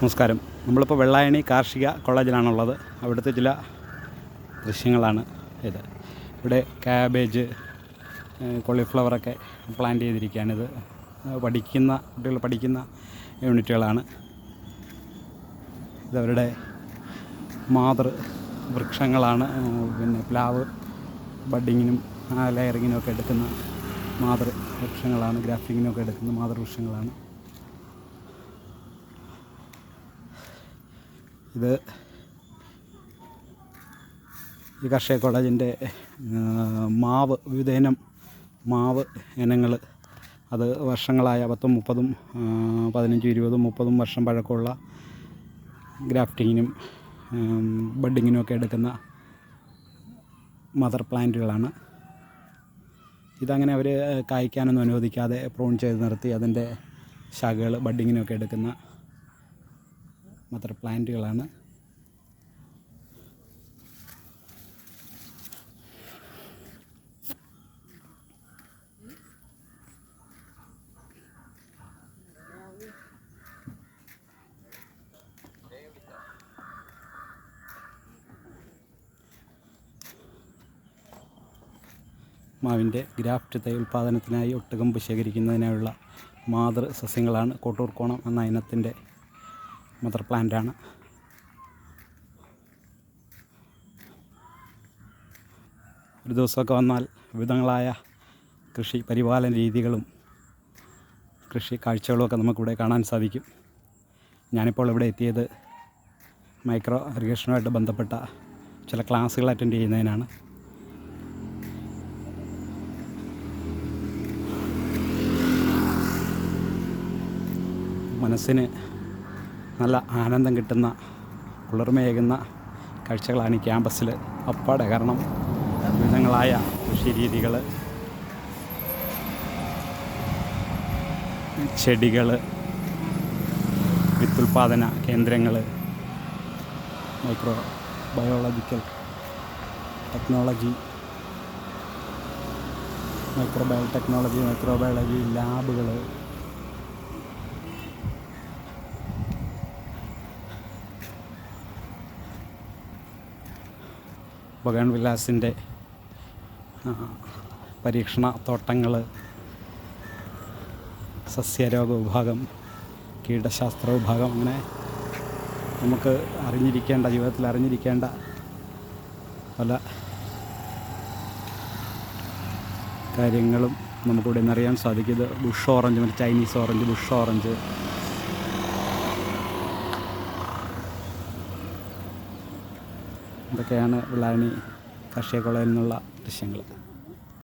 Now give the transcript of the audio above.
നമസ്കാരം. നമ്മളിപ്പോൾ വെള്ളായണി കാർഷിക കോളേജിലാണുള്ളത്. അവിടുത്തെ ചില ദൃശ്യങ്ങളാണ് ഇത്. ഇവിടെ ക്യാബേജ് കോളിഫ്ലവറൊക്കെ പ്ലാന്റ് ചെയ്തിരിക്കുകയാണിത് പഠിക്കുന്ന കുട്ടികൾ പഠിക്കുന്ന യൂണിറ്റുകളാണ്. ഇതവരുടെ മാതൃ വൃക്ഷങ്ങളാണ്. പിന്നെ പ്ലാവ് ബഡിങ്ങിനും ലെയറിങ്ങിനും ഒക്കെ എടുക്കുന്ന മാതൃ വൃക്ഷങ്ങളാണ് ഗ്രാഫ്റ്റിങ്ങിനും ഒക്കെ എടുക്കുന്ന മാതൃവൃക്ഷങ്ങളാണ് ഇത് ഈ കർഷക കോളേജിന്റെ മാവ് വിവിധ ഇനം മാവ് ഇനങ്ങൾ. അത് വർഷങ്ങളായ പത്തും മുപ്പതും പതിനഞ്ചും ഇരുപതും മുപ്പതും വർഷം പഴക്കമുള്ള ഗ്രാഫ്റ്റിങ്ങിനും ബഡിങ്ങിനും ഒക്കെ എടുക്കുന്ന മദർ പ്ലാന്റുകളാണ്. ഇതങ്ങനെ അവർ കായ്ക്കാനൊന്നും അനുവദിക്കാതെ പ്രോൺ ചെയ്ത് നിർത്തി അതിന്റെ ശാഖകൾ ബഡിങ്ങിനൊക്കെ എടുക്കുന്ന മദർ പ്ലാന്റുകളാണ്. മാവിന്റെ ഗ്രാഫ്റ്റ് തൈ ഉൽപ്പാദനത്തിനായി ഒട്ടുകമ്പ് ശേഖരിക്കുന്നതിനായുള്ള മാതൃ സസ്യങ്ങളാണ് കോട്ടൂർക്കോണം എന്ന ഇനത്തിന്റെ മദർ പ്ലാന്റാണ്. ഒരു ദിവസമൊക്കെ വന്നാൽ വിവിധങ്ങളായ കൃഷി പരിപാലന രീതികളും കൃഷി കാഴ്ചകളുമൊക്കെ നമുക്കിവിടെ കാണാൻ സാധിക്കും. ഞാനിപ്പോൾ ഇവിടെ എത്തിയത് മൈക്രോ ഇറിഗേഷനുമായിട്ട് ബന്ധപ്പെട്ട ചില ക്ലാസ്സുകൾ അറ്റൻഡ് ചെയ്യുന്നതിനാണ്. മനസ്സിന് നല്ല ആനന്ദം കിട്ടുന്ന കുളിർമയേകുന്ന കാഴ്ചകളാണ് ഈ ക്യാമ്പസിൽ അപ്പാടെ കാരണം വിവിധങ്ങളായ കൃഷി രീതികൾ ചെടികൾ വിത്തുൽപാദന കേന്ദ്രങ്ങൾ micro biological technology micro micro bio technology microbiology ലാബുകൾ ബഗാൻ വില്ലാസിന്റെ പരീക്ഷണ തോട്ടങ്ങൾ സസ്യരോഗ വിഭാഗം കീടശാസ്ത്ര വിഭാഗം അങ്ങനെ നമുക്ക് അറിഞ്ഞിരിക്കേണ്ട ജീവിതത്തിൽ അറിഞ്ഞിരിക്കേണ്ട പല കാര്യങ്ങളും നമുക്കിവിടെ നിന്ന് അറിയാൻ സാധിക്കും. ഇത് ബുഷ് ഓറഞ്ച് മറ്റേ ചൈനീസ് ഓറഞ്ച് ബുഷ് ഓറഞ്ച് ഇതൊക്കെയാണ് വിളാണി കാർഷിക കോളേജിൽ നിന്നുള്ള ദൃശ്യങ്ങൾ.